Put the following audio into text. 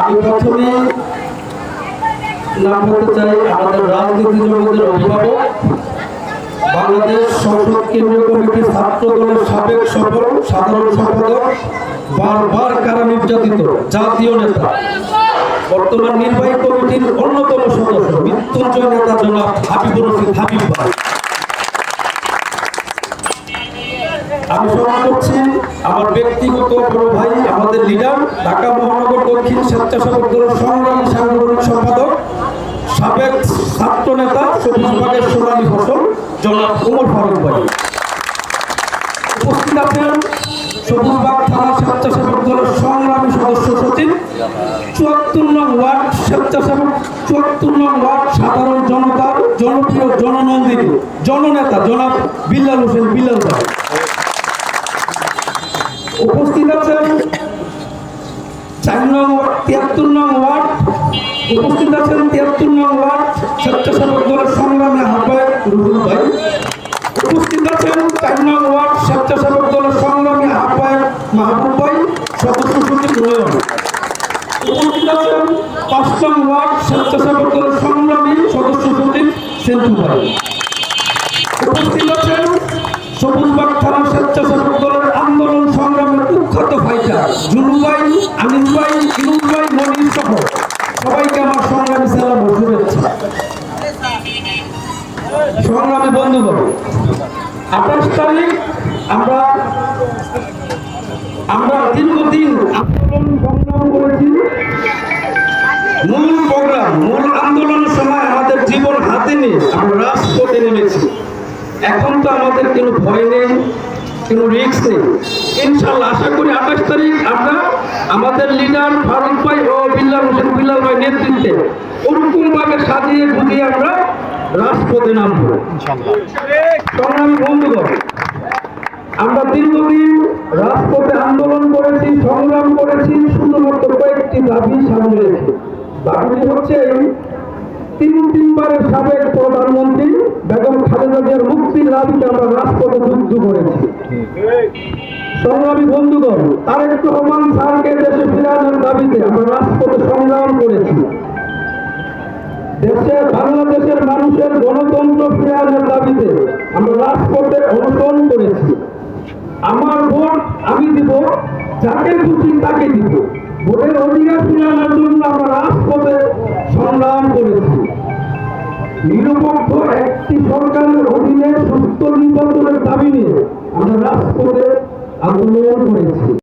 আমি প্রথমে নাম বলতে চাই আমাদের রাজনীতি জগতের অভিভাবক। বাংলাদেশ সংসদ কেন্দ্রীয় কমিটির ছাত্র দলের সাবেক সফল, সাধারণ সম্পাদক, বারবার কারা নির্যাতিত, জাতীয় নেতা। বর্তমান নির্বাহী কমিটির অন্যতম সদস্য, মৃত্যুঞ্জয় নেতা জনাব হাবিবুর রশিদ হাবিব ভাই। আমি স্মরণ করছি আমার ব্যক্তিগত বড় ভাই, আমাদের লিডার ঢাকা মহানগর দক্ষিণ স্বেচ্ছাসেবক দলের সাংগঠনিক সম্পাদক, সাবেক ছাত্র নেতা সবুজ বাগের সোনালী ফসল, জনাব উমর ফারুক ভাই। উপস্থিত আছেন সবুজবাগ থানা স্বেচ্ছাসেবক দলের সংগ্রামী সদস্য সচিব, চুয়াত্তর নং ওয়ার্ড স্বেচ্ছাসেবক, চুয়াত্তর নং ওয়ার্ড সাধারণ জনতার জনপ্রিয় জননন্দিনী, জননেতা জনাব বিল্লাল হোসেন বিল্লাল ভাই উপস্থিত আছেন চার নং ওয়ার্ড, তিয়াত্তর নং ওয়ার্ড, উপস্থিত আছেন তিয়াত্তর নং ওয়ার্ড স্বেচ্ছাসেবক দলের সংগ্রামী আহ্বায়ক রুহুল ভাই। উপস্থিত আছেন চার নং ওয়ার্ড স্বেচ্ছাসেবক দলের সংগ্রামী আহ্বায়ক মাহবুব ভাই, সদস্য সচিব নয়ন। উপস্থিত আছেন পাঁচ নং ওয়ার্ড স্বেচ্ছাসেবক দলের সংগ্রামী সদস্য সচিব সেন্টু ভাই। উপস্থিত আছেন সবুজবাগ সংগ্রামী বন্ধুগণ আঠাশ তারিখ আমরা আমরা দীর্ঘদিন আন্দোলন সংগ্রাম করেছি। মূল প্রোগ্রাম মূল আন্দোলনের সময় আমাদের জীবন হাতে নিয়ে আমরা রাজপথে নেমেছি। এখন তো আমাদের কোনো ভয় নেই, কোনো রিস্ক নেই। ইনশাল্লাহ আশা করি আঠাশ তারিখ আমরা আমাদের লিডার ফারুক ভাই ও বিল্লাল হোসেন বিল্লাল ভাই নেতৃত্বে ওরকম ভাবে সাজিয়ে গুজিয়ে আমরা রাজপথে নামবো সংগ্রামী বন্ধুগণ আমরা দীর্ঘদিন রাজপথে আন্দোলন করেছি সংগ্রাম করেছি শুধুমাত্র কয়েকটি দাবি সামনে রেখে। দাবিটি হচ্ছে তিন তিনবারের সাবেক প্রধানমন্ত্রী বেগম খালেদা জিয়ার মুক্তির দাবিতে আমরা রাজপথে যুদ্ধ করেছি। সংগ্রামী বন্ধুগণ তারেক রহমান স্যারকে দেশে ফিরানোর দাবিতে আমরা মানুষের গণতন্ত্র ফিরানোর দাবিতে আমরা রাজপথে অনুসরণ করেছি। আমার ভোট আমি দিব, যাকে খুশি তাকে দিব। ভোটের অধিকার ফিরানোর জন্য আমরা রাজপথে সংগ্রাম করেছি। নিরপেক্ষ একটি সরকারের অধীনে সুস্থ নির্বাচনের দাবি নিয়ে আমরা রাজপথে আন্দোলন করেছি।